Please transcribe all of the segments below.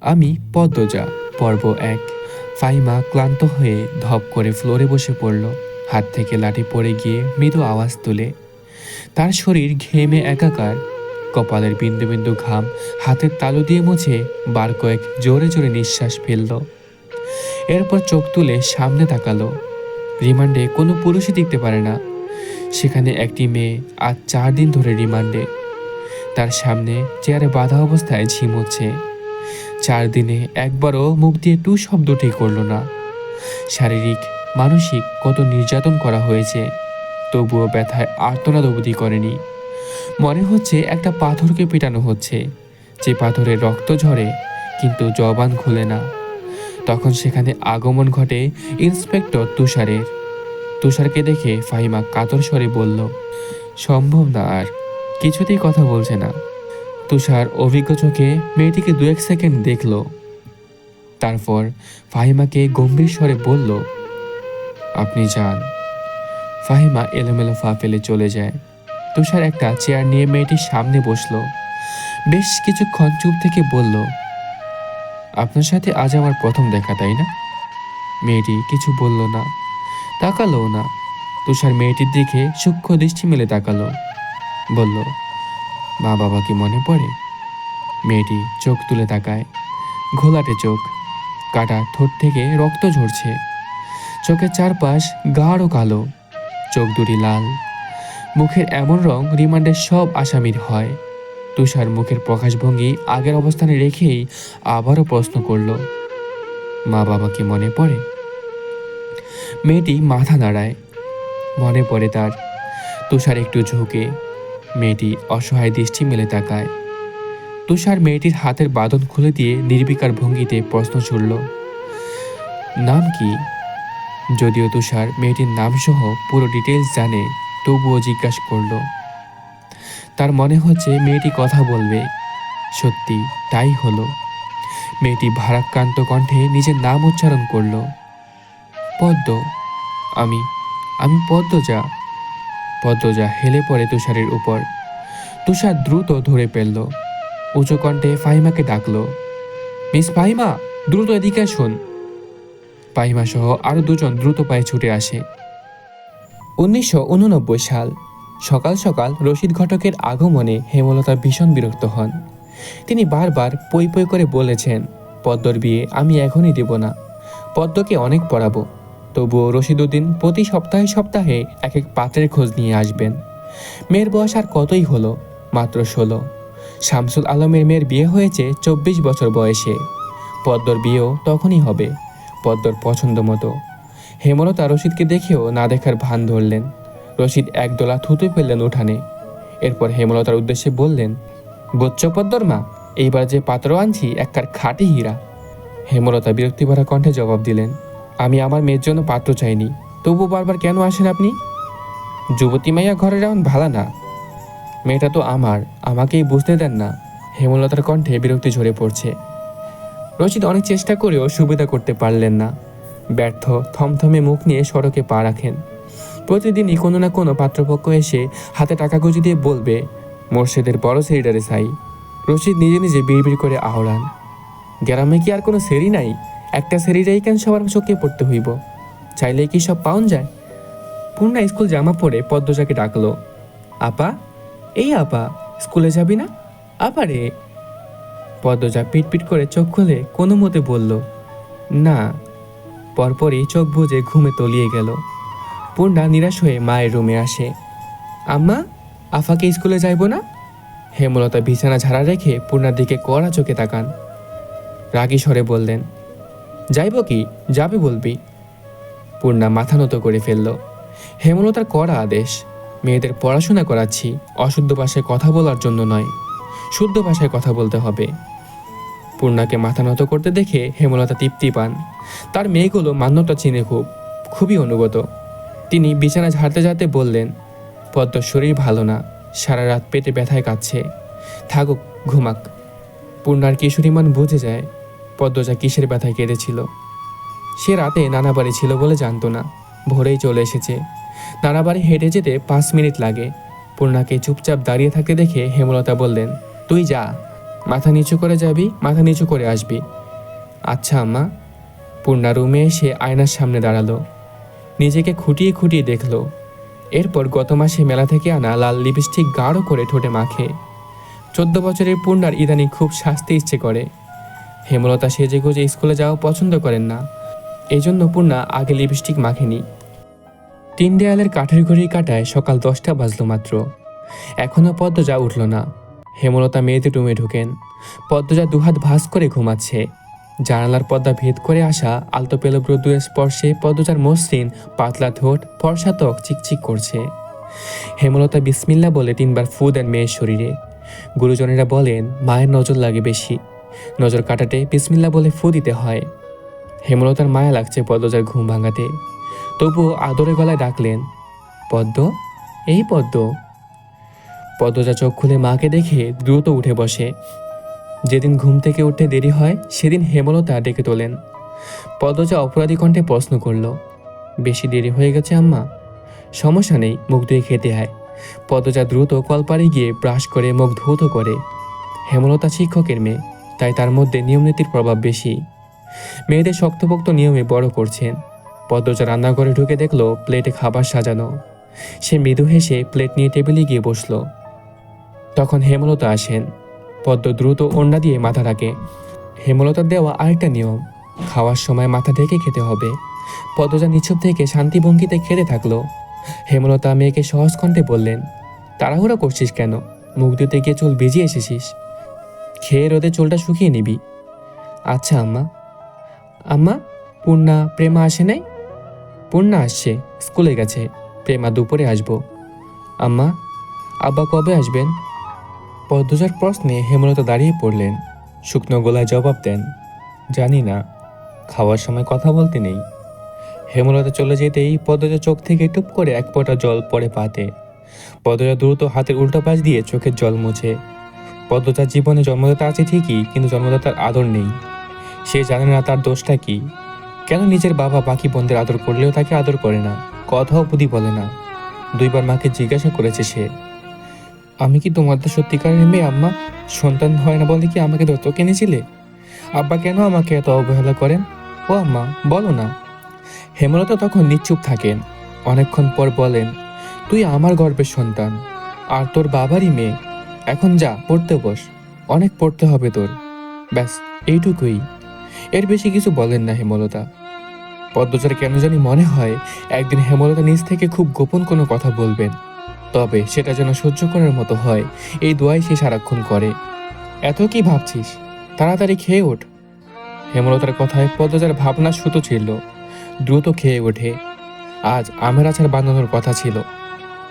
আমি পদ্মজা, পর্ব এক। ফাইমা ক্লান্ত হয়ে ধপ করে ফ্লোরে বসে পড়ল। হাত থেকে লাঠি পড়ে গিয়ে মৃদু আওয়াজ তুলে। তার শরীর ঘেমে একাকার। কপালের বিন্দু বিন্দু ঘাম হাতের তালু দিয়ে মুছে বার কয়েক জোরে জোরে নিঃশ্বাস ফেলল। এরপর চোখ তুলে সামনে তাকালো। রিমান্ডে কোনো পুরুষই দেখতে পারে না। সেখানে একটি মেয়ে আজ চার দিন ধরে রিমান্ডে। তার সামনে চেয়ারে বাঁধা অবস্থায় ঝিমোচ্ছে। চার দিনে একবারও মুখ দিয়ে টু শব্দটি করল না। শারীরিক, মানসিক কত নির্যাতন করা হয়েছে, তবুও ব্যথায় আর্তনাদ অবধি করেনি। মনে হচ্ছে একটা পাথরকে পেটানো হচ্ছে, যে পাথরে রক্ত ঝরে, কিন্তু জবান খুলে না। তখন সেখানে আগমন ঘটে ইন্সপেক্টর তুষারের। তুষারকে দেখে ফাহিমা কাতর স্বরে বলল, সম্ভব না আর, কিছুতেই কথা বলছে না। তুষার অভিজ্ঞ চোখে মেয়েটিকে দু এক সেকেন্ড দেখল। তারপর ফাহিমাকে গম্ভীর স্বরে বলল, আপনি যান। ফাহিমা এলোমেলো ফা ফেলে চলে যায়। তুষার একটা চেয়ার নিয়ে মেয়েটির সামনে বসল। বেশ কিছুক্ষণ চুপ থেকে বলল, আপনার সাথে আজ আমার প্রথম দেখা, তাই না? মেয়েটি কিছু বলল না তাকালো না। তুষার মেয়েটির দিকে সূক্ষ্ম দৃষ্টি মেলে তাকালো। বলল মা বাবা কি মনে পড়ে? মেয়েটি চোখ তুলে তাকায়। ঘোলাটে চোখ। কাটা ঠোঁট থেকে রক্ত ঝরছে। চোখের চারপাশ গাঢ় কালো। চোখ দুটি লাল। মুখের এমন রং রিমান্ডের সব আসামির হয়। তুষার মুখের প্রকাশভঙ্গি আগের অবস্থানে রেখেই আবারও প্রশ্ন করল মা বাবা কি মনে পড়ে? মেয়েটি মাথা নাড়ায়। মনে পড়ে তার। তুষার একটু ঝুঁকে মেয়েটি অসহায় দৃষ্টি মেলে তাকায়। তুষার মেয়েটির হাতের বাঁধন খুলে দিয়ে নির্বিকার ভঙ্গিতে প্রশ্ন ছুড়ল, নাম কি? যদিও তুষার মেয়েটির নাম সহ পুরো ডিটেলস জানে, তবুও জিজ্ঞাসা করল, তার মনে হচ্ছে মেয়েটি কথা বলবে। সত্যি, তাই হলো। মেয়েটি ভারাক্রান্ত কণ্ঠে নিজের নাম উচ্চারণ করল, পদ্ম। আমি আমি পদ্মজা পদ্মজা হেলে পড়ে তুষারের উপর। তুষার দ্রুত ধরে ফেলল। উঁচু কণ্ঠে ফাহিমাকে ডাকলো, মিস ফাহিমা, দ্রুত এদিকে আসুন। ফাহিমা সহ আরও দুজন দ্রুত পায়ে ছুটে আসে। উনিশশো উননব্বই সাল, সকাল সকাল রশিদ ঘটকের আগমনে হেমলতা ভীষণ বিরক্ত হন। তিনি বারবার পই পই করে বলেছেন, পদ্মর বিয়ে আমি এখনই দেব না। পদ্মকে অনেক পড়াবো। তবুও রশিদুদ্দিন প্রতি সপ্তাহে সপ্তাহে এক এক পাত্রের খোঁজ নিয়ে আসবেন। মেয়ের বয়স আর কতই হলো? মাত্র ষোলো। শামসুল আলমের মেয়ের বিয়ে হয়েছে চব্বিশ বছর বয়সে। পদ্মর বিয়েও তখনই হবে, পদ্মর পছন্দ মতো। হেমলতা রশিদকে দেখেও না দেখার ভান ধরলেন। রশিদ একদোলা থুতু ফেললেন উঠানে। এরপর হেমলতার উদ্দেশ্যে বললেন গোচ্চ পদ্মর মা, এইবার যে পাত্র আনছি একটার খাঁটি হীরা। হেমলতা বিরক্তিভরা কণ্ঠে জবাব দিলেন আমি আমার মেয়ের জন্য পাত্র চাইনি। তবু বারবার কেন আসেন আপনি? যুবতী মাইয়া ঘরের এমন ভালা না। মেয়েটা তো আমার, আমাকেই বুঝতে দেন না। হেমলতার কণ্ঠে বিরক্তি ঝরে পড়ছে। রশিদ অনেক চেষ্টা করেও সুবিধা করতে পারলেন না। ব্যর্থ, থমথমে মুখ নিয়ে সড়কে পা রাখেন। প্রতিদিনই কোনো না কোনো পাত্রপক্ষ এসে হাতে টাকা গুজি দিয়ে বলবে, মোর্শেদের বড় সেরিডারে সাই রশিদ নিজে নিজে বিড়বিড় করে আহরান গ্রামে কি আর কোনো সেরি নাই? একটা সেরিটাই কেন সবার চোখে পড়তে হইব? চাইলে কি সব পাউন যায়? পূর্ণা স্কুল জামা পরে পদ্মজাকে ডাকলো, আপা, এই আপা স্কুলে যাবি না? আপা রে? পদ্মজা পিটপিট করে চোখ খুলে কোনো মতে বলল, না। পরপরই চোখ বুজে ঘুমে তলিয়ে গেল। পূর্ণা নিরাশ হয়ে মায়ের রুমে আসে, আম্মা, আফাকে স্কুলে যাইব না? হেমলতা বিছানা ঝাড়া রেখে পূর্ণার দিকে কড়া চোখে তাকান। রাগী স্বরে বললেন যাইব কি, যাবে বলবি? পূর্ণা মাথা নত করে ফেলল। হেমলতার কড়া আদেশ, মেয়েদের পড়াশোনা করাচ্ছি, অশুদ্ধ ভাষায় কথা বলার জন্য নয়, শুদ্ধ ভাষায় কথা বলতে হবে। পূর্ণাকে মাথা নত করতে দেখে হেমলতা তৃপ্তি পান। তার মেয়েগুলো মান্যতা চিনে খুব, খুবই অনুগত। তিনি বিছানা ঝাড়তে ঝাড়তে বললেন পদ্মর শরীর ভালো না, সারা রাত পেটে ব্যথায় কাঁদছে। থাকুক, ঘুমাক। পূর্ণার কিশোরীমান বুঝে যায় পদ্মজা কিসের ব্যথায় কেঁদেছিল? সে রাতে নানা বাড়ি ছিল বলে জানতো না, ভোরেই চলে এসেছে। নানা বাড়ি হেঁটে যেতে পাঁচ মিনিট লাগে। পূর্ণাকে চুপচাপ দাঁড়িয়ে থাকতে দেখে হেমলতা বললেন, তুই যা, মাথা নিচু করে যাবি, মাথা নিচু করে আসবি। আচ্ছা আম্মা। পূর্ণা রুমে এসে আয়নার সামনে দাঁড়াল। নিজেকে খুঁটিয়ে খুঁটিয়ে দেখল। এরপর গত মাসে মেলা থেকে আনা লাল লিপস্টিক গাঢ় করে ঠোঁটে মাখে। চোদ্দ বছরের পূর্ণার ইদানি খুব শাস্তি ইচ্ছে করে। হেমলতা সেজে গুজে স্কুলে যাওয়া পছন্দ করেন না। এই জন্য পূর্ণা আগে লিপস্টিক মাখেনি। তিন দেয়ালের কাঠের ঘড়ি কাটায় সকাল দশটা বাজলো মাত্র। এখনও পদ্মজা উঠল না। হেমলতা মেয়েদের রুমে ঢুকেন। পদ্মজা দুহাত ভাঁজ করে ঘুমাচ্ছে। জানালার পর্দা ভেদ করে আসা আলতো পেলব রোদ্দুরের স্পর্শে পদ্মজার মসৃণ পাতলা ঠোঁট ফর্সাতক চিকচিক করছে। হেমলতা বিসমিল্লা বলে তিনবার ফু দেন মেয়ের শরীরে। গুরুজনেরা বলেন, মায়ের নজর লাগে বেশি। নজর কাটাতে বিসমিল্লা বলে ফু দিতে হয়। হেমলতার মায়া লাগছে পদ্মজার ঘুম ভাঙাতে। তবুও আদরে গলায় ডাকলেন, পদ্ম, এই পদ্ম। পদ্মজা চোখ খুলে মাকে দেখে দ্রুত উঠে বসে। যেদিন ঘুম থেকে উঠতে দেরি হয়, সেদিন হেমলতা ডেকে তোলেন। পদ্মজা অপরাধী কণ্ঠে প্রশ্ন করল, বেশি দেরি হয়ে গেছে আম্মা? সমস্যা নেই, মুখ ধুয়ে খেতে হয় পদ্মজা দ্রুত কলপাড়ে গিয়ে ব্রাশ করে মুখ ধৌত করে। হেমলতা শিক্ষকের মেয়ে। তাই তার মধ্যে নিয়মনীতির প্রভাব বেশি। মেয়েদের শক্তপোক্ত নিয়মে বড় করছেন। পদ্মজা রান্নাঘরে ঢুকে দেখল প্লেটে খাবার সাজানো। সে মৃদু হেসে প্লেট নিয়ে টেবিলে গিয়ে বসল। তখন হেমলতা আসেন। পদ্ম দ্রুত ওড়না দিয়ে মাথা রাখে। হেমলতার দেওয়া আরেকটা নিয়ম, খাওয়ার সময় মাথা ঢেকে খেতে হবে। পদ্মজা নিছুপ থেকে শান্তি ভঙ্গিতে খেতে থাকল। হেমলতা মেয়েকে সহজ কণ্ঠে বললেন, তাড়াহুড়ো করছিস কেন? মুখ দিতে গিয়ে চুল ভিজিয়ে এসেছিস। খেয়ে রোদে চুলটা শুকিয়ে নিবি। আচ্ছা আম্মা। আম্মা, পূর্ণা, প্রেমা আসে নাই? পূর্ণা আসছে, স্কুলে গেছে। প্রেমা দুপুরে আসব। আম্মা, আব্বা কবে আসবেন? পদ্মজার প্রশ্নে হেমলতা দাঁড়িয়ে পড়লেন। শুকনো গলায় জবাব দেন, জানি না, খাওয়ার সময় কথা বলতে নেই। হেমলতা চলে যেতেই পদ্মজা চোখ থেকে টুপ করে এক ফোঁটা জল পড়ে পাতে। পদ্মজা দ্রুত হাতের উল্টো পাশ দিয়ে চোখের জল মুছে। পদ্মজার জীবনে জন্মদাতা আছে ঠিকই, কিন্তু জন্মদাতার আদর নেই। সে জানে না তার দোষটা কি। কেন নিজের বাবা বাকি বোনদের আদর করলেও তাকে আদর করে না? কথাও বুদ্ধি বলে না। দুইবার মাকে জিজ্ঞাসা করেছে সে। আমি কি তোমাদের সত্যিকারের মেয়ে, আম্মা? সন্তান হয় না বলে কি আমাকে দত্তক এনেছিলে? আব্বা কেন আমাকে এত অবহেলা করেন? ও আম্মা, বলো না। হেমলতা তখন নিশ্চুপ থাকেন। অনেকক্ষণ পর বলেন, তুই আমার গর্বের সন্তান। আর তোর বাবারই মেয়ে। এখন যা পড়তে বস, অনেক পড়তে হবে তোর। ব্যাস, এইটুকুই। এর বেশি কিছু বলেন না হেমলতা। পদ্মচার কেন জানি মনে হয় একদিন হেমলতা নিজ থেকে খুব গোপন কোনো কথা বলবেন। তবে সেটা যেন সহ্য করার মতো হয়, এই দোয়াই সে সারাক্ষণ করে। এত কি ভাবছিস? তাড়াতাড়ি খেয়ে ওঠ। হেমলতার কথায় পদ্মজার ভাবনা সুতো ছিল। দ্রুত খেয়ে ওঠে। আজ আমের আচার বানানোর কথা ছিল।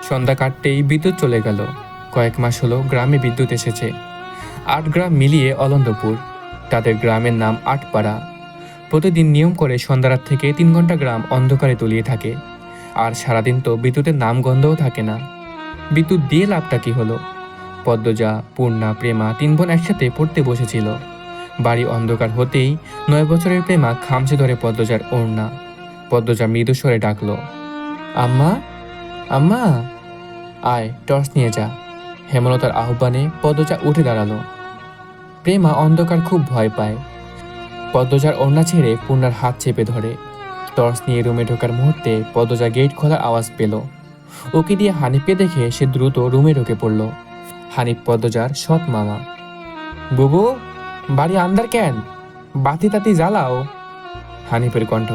সন্ধ্যা কাটতেই বিদ্যুৎ চলে গেল। কয়েক মাস হলো গ্রামে বিদ্যুৎ এসেছে। আট গ্রাম মিলিয়ে অলন্দপুর। তাদের গ্রামের নাম আটপাড়া। প্রতিদিন নিয়ম করে সন্ধ্যারাত থেকে তিন ঘণ্টা গ্রাম অন্ধকারে তলিয়ে থাকে। আর সারাদিন তো বিদ্যুতের নাম গন্ধও থাকে না। বিদ্যুৎ দিয়ে লাভটা কি হলো? পদ্মজা, পূর্ণা, প্রেমা তিন বোন একসাথে পড়তে বসেছিল। বাড়ি অন্ধকার হতেই নয় বছরের প্রেমা খামচে ধরে পদ্মজার ওড়না। পদ্মজা মৃদু স্বরে ডাকলো, আম্মা আম্মা, আয় টর্চ নিয়ে যা। হেমলতার আহ্বানে পদ্মজা উঠে দাঁড়াল। প্রেমা অন্ধকার খুব ভয় পায়। পদ্মজার ওড়না ছেড়ে পূর্ণার হাত চেপে ধরে। টর্চ নিয়ে রুমে ঢোকার মুহূর্তে পদ্মজা গেট খোলার আওয়াজ পেল। ওকে দিয়ে হানিফকে দেখে সে দ্রুত রুমে ঢুকে পড়ল। হানিফ পদ্মজার সৎ মামা। বুবু, বাড়ি আন্দার কেন? বাতি তাতি জ্বালাও। হানিফের কণ্ঠ।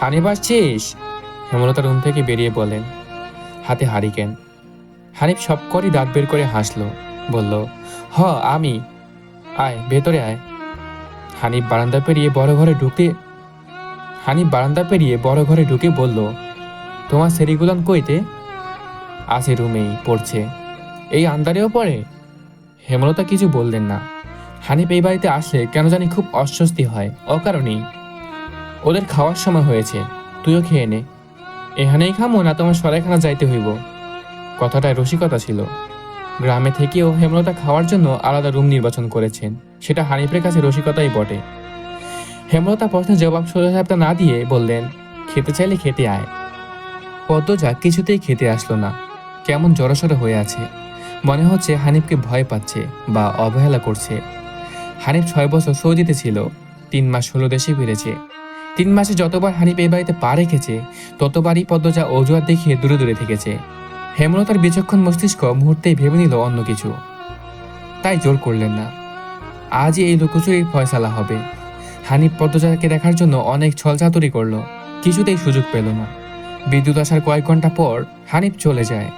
হানিফ আসছিস? হেমলতা রুম থেকে বেরিয়ে বলেন। হাতে হারিকেন। হানিফ সব করি দাঁত বের করে হাসলো, বলল, হ, আমি। আয়, ভেতরে আয়। হানিফ বারান্দা পেরিয়ে বড় ঘরে ঢুকে, হানিফ বারান্দা পেরিয়ে বড় ঘরে ঢুকে বলল, তোমার সেরিগুলান কইতে? আছে, রুমেই, পড়ছে। এই আন্দারেও পড়ে? হেমলতা কিছু বললেন না। হানিফ এই বাড়িতে আসলে কেন জানি খুব অস্বস্তি হয়, অকারণেই। ওদের খাওয়ার সময় হয়েছে, তুইও খেয়ে নে। এখানেই খামো, না তোমার সরাইখানা যাইতে হইব। কথাটায় রসিকতা ছিল। গ্রামে থেকেও হেমলতা খাওয়ার জন্য আলাদা রুম নির্বাচন করেছেন। সেটা হানিফের কাছে রসিকতাই বটে। হেমলতা প্রশ্নের জবাব সোজা না দিয়ে বললেন, খেতে চাইলে খেতে আয়। পদ্মজা কিছুতেই খেতে আসলো না। কেমন জড়সড় হয়ে আছে। মনে হচ্ছে হানিফকে ভয় পাচ্ছে বা অবহেলা করছে। হানিফ ছয় বছর সৌদিতে ছিল। তিন মাস হলো দেশে ফিরেছে। তিন মাসে যতবার হানিফ এই বাড়িতে পা রেখেছে, ততবারই পদ্মজা অজুহাত দেখিয়ে দূরে দূরে থেকেছে। হেমলতার বিচক্ষণ মস্তিষ্ক মুহূর্তেই ভেবে নিল অন্য কিছু। তাই জোর করলেন না। আজই এই লুকোচুরির ফয়সালা হবে। হানিফ পদ্মজাকে দেখার জন্য অনেক ছলচাতুরি করল। কিছুতেই সুযোগ পেল না। বিদ্যুৎ আসার কয়েক ঘণ্টা পর হানিফ চলে যায়।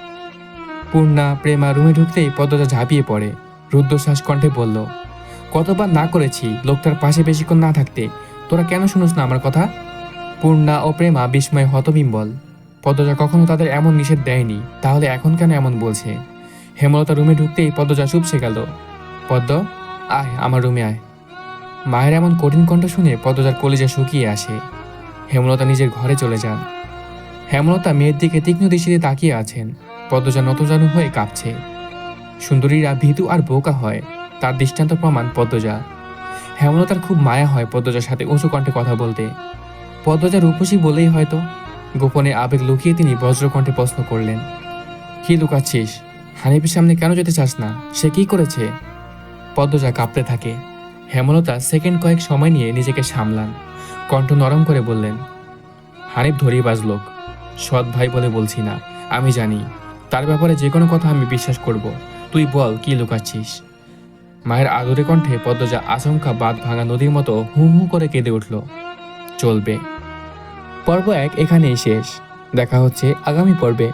পূর্ণা, প্রেমা রুমে ঢুকতেই পদ্মজা ঝাঁপিয়ে পড়ে। রুদ্ধশ্বাস কণ্ঠে বলল, কতবার না করেছি লোকটার পাশে বেশিক্ষণ না থাকতে? তোরা কেন শুনোস না আমার কথা? পূর্ণা ও প্রেমা বিস্ময়ে হতবিম্বল। পদ্মজা কখনো তাদের এমন নিষেধ দেয়নি। তাহলে এখন কেন এমন বলছে? হেমলতা রুমে ঢুকতেই পদ্মজা চুপসে গেল। পদ্ম, আয়, আমার রুমে আয়। মায়ের এমন কঠিন কণ্ঠ শুনে পদ্মজার কলেজে শুকিয়ে আসে। হেমলতা নিজের ঘরে চলে যান। হেমলতা মেয়ের দিকে তীক্ষ্ণ দৃষ্টিতে তাকিয়ে আছেন। পদ্মজা নতজানু হয়ে কাঁপছে। সুন্দরীরা ভীতু আর বোকা হয়, তার দৃষ্টান্ত প্রমাণ পদ্মজা। হেমলতার খুব মায়া হয় পদ্মজার সাথে উঁচু কণ্ঠে কথা বলতে। পদ্মজা রূপসী বলেই হয়তো গোপনে আবেগ লুকিয়ে তিনি বজ্রকণ্ঠে প্রশ্ন করলেন, কি লুকাচ্ছিস? হানিফের সামনে কেন যেতে চাস না? সে কি করেছে? পদ্মজা কাঁপতে থাকে। হেমলতা সেকেন্ড কয়েক সময় নিয়ে নিজেকে সামলান। কণ্ঠ নরম করে বললেন, হানিফ ধরিবাজ লোক। সৎ ভাই বলে বলছি না। আমি জানি। তার ব্যাপারে যে কোনো কথা আমি বিশ্বাস করব। তুই বল, কি লুকাচ্ছিস? মায়ের আদরে কণ্ঠে পদ্মজা আশঙ্কা বাদ ভাঙা নদীর মতো হু হু করে কেঁদে উঠল। চলবে। পর্ব এক এখানেই শেষ। দেখা হচ্ছে আগামী পর্বে।